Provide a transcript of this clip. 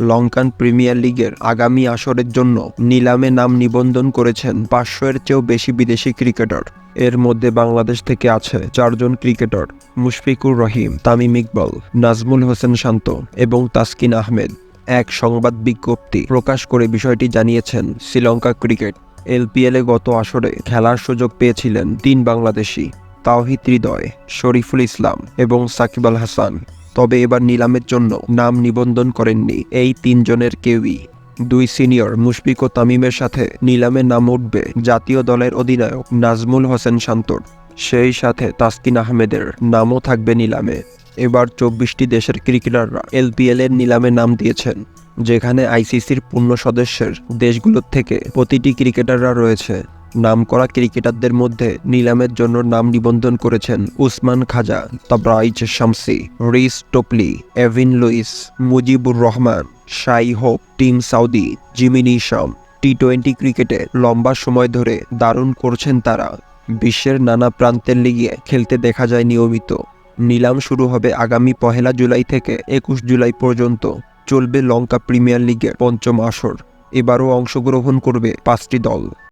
Lankan premier লিগের আগামী আসরের জন্য নিলামে নাম নিবন্ধন করেছেন পাঁচশো এর চেয়েও বেশি বিদেশি ক্রিকেটার। এর মধ্যে বাংলাদেশ থেকে আছে চারজন ক্রিকেটার, মুশফিকুর রহিম, তামিম ইকবাল, নাজমুল হোসেন শান্ত এবং তাসকিন আহমেদ। এক সংবাদ বিজ্ঞপ্তি প্রকাশ করে বিষয়টি জানিয়েছেন শ্রীলঙ্কা ক্রিকেট। এলপিএলে গত আসরে খেলার সুযোগ পেয়েছিলেন তিন বাংলাদেশি, তাওহিদ হৃদয়, শরীফুল ইসলাম এবং সাকিব আল হাসান। তবে এবার নিলামের জন্য নাম নিবন্ধন করেননি এই তিনজনের কেউই। দুই সিনিয়র মুশফিক ও তামিমের সাথে নিলামে নাম উঠবে জাতীয় দলের অধিনায়ক নাজমুল হোসেন শান্তর। সেই সাথে তাসকিন আহমেদের নামও থাকবে নিলামে। এবার চব্বিশটি দেশের ক্রিকেটাররা এলপিএল এর নিলামে নাম দিয়েছেন, যেখানে আইসিসির পূর্ণ সদস্যের দেশগুলোর থেকে প্রতিটি ক্রিকেটাররা রয়েছে। নামকরা ক্রিকেটারদের মধ্যে নিলামের জন্য নাম নিবন্ধন করেছেন Usman Khawaja, Tabraiz Shamsi, Reece Topley, Evin Lewis, Mujeeb Rahman, Shai Hope, Tim Southee Jimmy Neesham T twenty ক্রিকেটে লম্বা সময় ধরে দারুণ করছেন তারা। বিশ্বের নানা প্রান্তের লিগে খেলতে দেখা যায় নিয়মিত। নিলাম শুরু হবে আগামী পহেলা জুলাই থেকে একুশ জুলাই পর্যন্ত। চলবে লঙ্কা প্রিমিয়ার লিগের পঞ্চম আসর। এবারও অংশগ্রহণ করবে পাঁচটি দল।